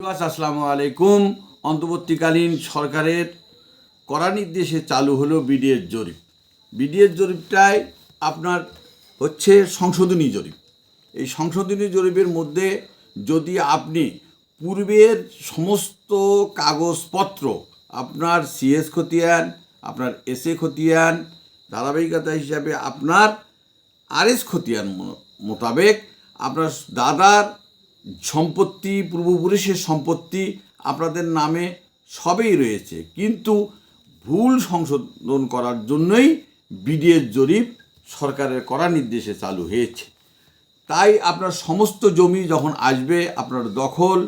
আসসালামু আলাইকুম। অন্তর্বর্তীকালীন সরকারের কড়া নির্দেশে চালু হলো বিডিএস জরিপ। বিডিএস জরিপটায় আপনার হচ্ছে সংশোধনী জরিপ। এই সংশোধনী জরিপের মধ্যে যদি আপনি পূর্বের সমস্ত কাগজপত্র, আপনার সিএস খতিয়ান, আপনার এসএ খতিয়ান, ধারাবাহিকতা হিসাবে আপনার আরএস খতিয়ান মোতাবেক আপনার দাদার সম্পত্তি, পূর্বপুরুষের সম্পত্তি আপনাদের নামে সবেই রয়েছে। কিন্তু ভুল সংশোধন করার জন্যই বিডিএর জরিপ সরকারের করা নির্দেশে চালু হয়েছে। তাই আপনার সমস্ত জমি যখন আসবে, আপনার দখল,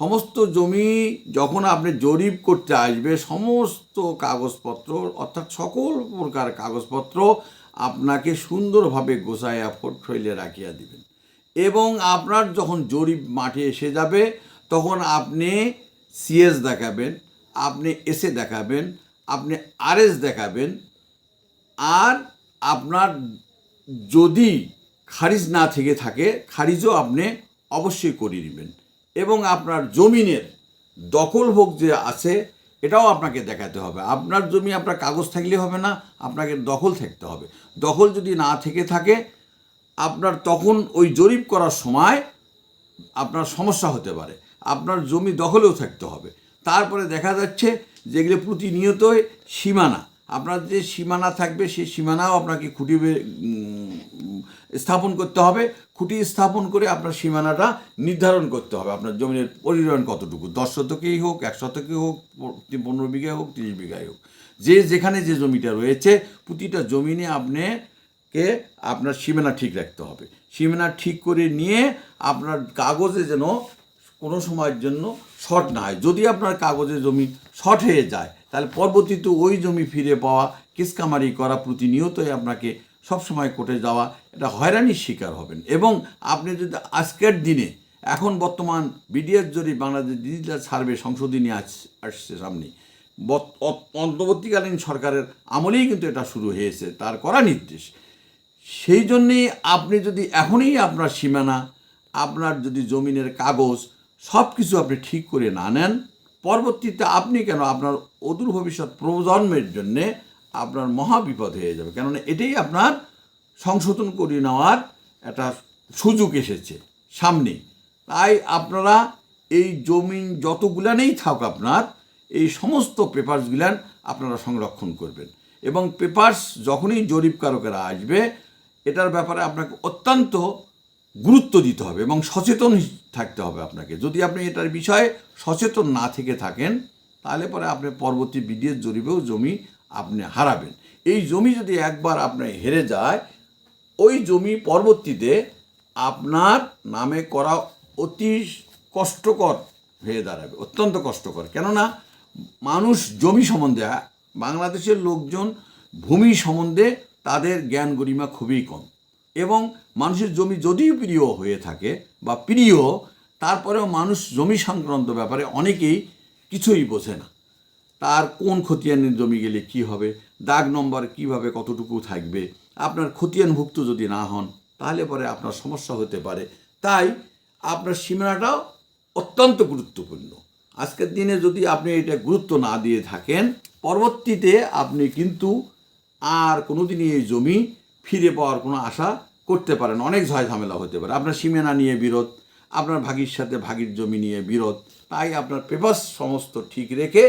সমস্ত জমি যখন আপনি জরিপ করতে আসবে, সমস্ত কাগজপত্র, অর্থাৎ সকল প্রকার কাগজপত্র আপনাকে সুন্দরভাবে গোছাইয়া ফোর্টফোলিও রাখিয়া দিবেন এবং আপনার যখন জরিপ মাঠে এসে যাবে, তখন আপনি সিএস দেখাবেন, আপনি এসে দেখাবেন, আপনি আরএস দেখাবেন, আর আপনার যদি খারিজ না থেকে থাকে, খারিজও আপনি অবশ্যই করিয়ে নেবেন। এবং আপনার জমিনের দখলভোগ যে আছে, এটাও আপনাকে দেখাতে হবে। আপনার জমি আপনার কাগজ থাকলে হবে না, আপনাকে দখল থাকতে হবে। দখল যদি না থেকে থাকে আপনার তখন ওই জরিপ করার সময় আপনার সমস্যা হতে পারে। আপনার জমি দখলেও থাকতে হবে। তারপরে দেখা যাচ্ছে যেগুলো প্রতিনিয়তই সীমানা, আপনার যে সীমানা থাকবে সেই সীমানাও আপনাকে খুঁটি স্থাপন করতে হবে। খুঁটি স্থাপন করে আপনার সীমানাটা নির্ধারণ করতে হবে। আপনার জমির পরিমাণ কতটুকু? দশ শতকেই হোক, এক শতকেই হোক পনেরো বিঘায় হোক, তিরিশ বিঘায় হোক। যে যেখানে যে জমিটা রয়েছে, প্রতিটা জমিনে আপনি কে? আপনার সীমানা ঠিক রাখতে হবে। সীমানা ঠিক করে নিয়ে আপনার কাগজে যেন কোনো সময়ের জন্য শর্ট না হয়। যদি আপনার কাগজে জমি শর্ট হয়ে যায়, তাহলে পরবর্তীতে ওই জমি ফিরে পাওয়া, কিসকামারি করা প্রতিনিয়তই আপনাকে সবসময় কোর্টে যাওয়া, এটা হয়রানির শিকার হবেন। এবং আপনি যদি আজকের দিনে, এখন বর্তমান বিডিএস জরি বাংলাদেশ ডিজিটাল সার্ভে সংশোধনী আস- আসছে সামনে অন্তর্বর্তীকালীন সরকারের আমলেই কিন্তু এটা শুরু হয়েছে, তার করা নির্দেশ। সেই জন্যে আপনি যদি এখনই আপনার সীমানা, আপনার যদি জমিনের কাগজ সব কিছু আপনি ঠিক করে না নেন, পরবর্তীতে আপনি কেন আপনার অদূর ভবিষ্যৎ প্রজন্মের জন্যে আপনার মহা বিপদ হয়ে যাবে? কেননা এটাই আপনার সংশোধন করে নেওয়ার একটা সুযোগ এসেছে সামনে। তাই আপনারা এই জমি যতগুলানেই থাক আপনার, এই সমস্ত পেপারসগুলান আপনারা সংরক্ষণ করবেন। এবং পেপারস যখনই জরিপকারকেরা আসবে এটার ব্যাপারে আপনাকে অত্যন্ত গুরুত্ব দিতে হবে এবং সচেতন থাকতে হবে আপনাকে। যদি আপনি এটার বিষয়ে সচেতন না থেকে থাকেন, তাহলে পরে আপনি পরবর্তী বিডিএস জরিপেও জমি আপনি হারাবেন। এই জমি যদি একবার আপনার হেরে যায়, ওই জমি পরবর্তীতে আপনার নামে করা অতি কষ্টকর হয়ে দাঁড়াবে, অত্যন্ত কষ্টকর। কেননা মানুষ জমি সম্বন্ধে, বাংলাদেশের লোকজন ভূমি সম্বন্ধে তাদের জ্ঞান গরিমা খুবই কম। এবং মানুষের জমি যদিও প্রিয় হয়ে থাকে বা প্রিয়, তারপরেও মানুষ জমি সংক্রান্ত ব্যাপারে অনেকেই কিছুই বোঝে না। তার কোন খতিয়ানের জমি গেলে কি হবে, দাগ নম্বর কীভাবে কতটুকু থাকবে, আপনার খতিয়ানভুক্ত যদি না হন, তাহলে পরে আপনার সমস্যা হতে পারে। তাই আপনার সীমানাটাও অত্যন্ত গুরুত্বপূর্ণ। আজকের দিনে যদি আপনি এটা গুরুত্ব না দিয়ে থাকেন, পরবর্তীতে আপনি কিন্তু আর কোনোদিনই এই জমি ফিরে পাওয়ার কোনো আশা করতে পারেন অনেক ঝয় ঝামেলা হতে পারে। আপনার সীমানা নিয়ে বিরোধ, আপনার ভাগির সাথে ভাগির জমি নিয়ে বিরোধ, তাই আপনার পেপার্স সমস্ত ঠিক রেখে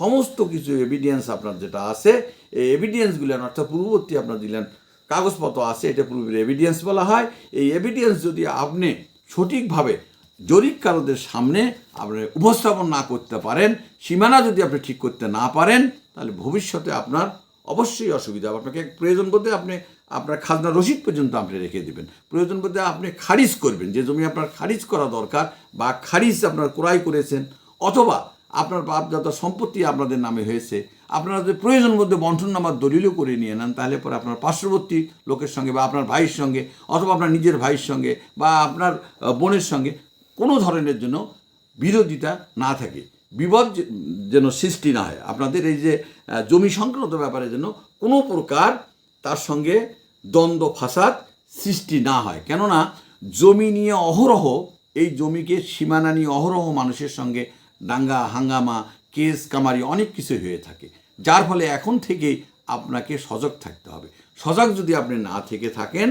সমস্ত কিছু এভিডেন্স আপনার যেটা আছে, এই এভিডেন্সগুলো অর্থাৎ পূর্ববর্তী আপনার দিলেন কাগজপত্র আছে, এটা পূর্বের এভিডেন্স বলা হয়। এই এভিডেন্স যদি আপনি সঠিকভাবে জরিপকারদের সামনে আপনি উপস্থাপন না করতে পারেন, সীমানা যদি আপনি ঠিক করতে না পারেন, তাহলে ভবিষ্যতে আপনার অবশ্যই অসুবিধা হবে। আপনাকে প্রয়োজন বলতে আপনি আপনার খাজনা রসিদ পর্যন্ত আপনি রেখে দেবেন। প্রয়োজন বলতে আপনি খারিজ করবেন, যে জমি আপনার খারিজ করা দরকার বা খারিজ আপনার ক্রয় করেছেন, অথবা আপনার বাপদাদা সম্পত্তি আপনাদের নামে হয়েছে। আপনারা যদি প্রয়োজন মধ্যে বন্টন নামার দলিলও করে নিয়ে নেন, তাহলে পরে আপনার পার্শ্ববর্তী লোকের সঙ্গে বা আপনার ভাইয়ের সঙ্গে অথবা আপনার নিজের ভাইয়ের সঙ্গে বা আপনার বোনের সঙ্গে কোনো ধরনের জন্য বিরোধিতা না থাকে। বিপদ যেন সৃষ্টি না হয়। আপনাদের এই যে জমি সংক্রান্ত ব্যাপারে যেন কোনো প্রকার তার সঙ্গে দ্বন্দ্ব, ফাসাদ সৃষ্টি না হয়। কেননা, জমি নিয়ে অহরহ, এই জমিকে সীমানা নিয়ে অহরহ মানুষের সঙ্গে দাঙ্গা, হাঙ্গামা, কেস, কামারি অনেক কিছু হয়ে থাকে। যার ফলে এখন থেকেই আপনাকে সজাগ থাকতে হবে। সজাগ যদি আপনি না থেকে থাকেন,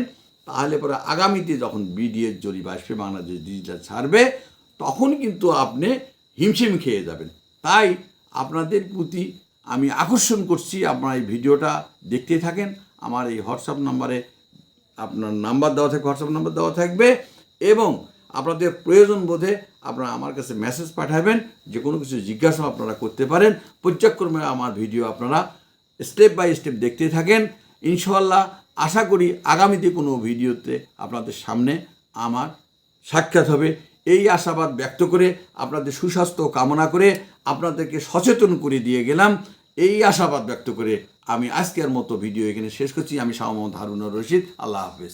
তাহলে পরে আগামীতে যখন বিডিএর জরিপ আসবে, বাংলাদেশ ডিজিটাল ছাড়বে তখন কিন্তু আপনি হিমশিম খেয়ে যাবেন। তাই আপনাদের প্রতি আমি আকর্ষণ করছি আপনারা এই ভিডিওটা দেখতে থাকেন। আমার এই হোয়াটসঅ্যাপ নাম্বারে আপনার নাম্বার দেওয়া থাকবে হোয়াটসঅ্যাপ নাম্বার দেওয়া থাকবে এবং আপনাদের প্রয়োজন বোধে আপনারা আমার কাছে মেসেজ পাঠাবেন যে কোনো কিছু জিজ্ঞাসা আপনারা করতে পারেন। পর্যায়ক্রমে আমার ভিডিও আপনারা স্টেপ বাই স্টেপ দেখতে থাকেন। ইনশাল্লাহ আশা করি আগামীতে কোনো ভিডিওতে আপনাদের সামনে আমার সাক্ষাৎ হবে। এই আশাবাদ ব্যক্ত করে আপনাদের সুস্বাস্থ্য কামনা করে আপনাদেরকে সচেতন করে দিয়ে গেলাম। এই আশাবাদ ব্যক্ত করে আমি আজকের মতো ভিডিও এখানে শেষ করছি। আমি শাহ হারুন রশিদ। আল্লাহ হাফেজ।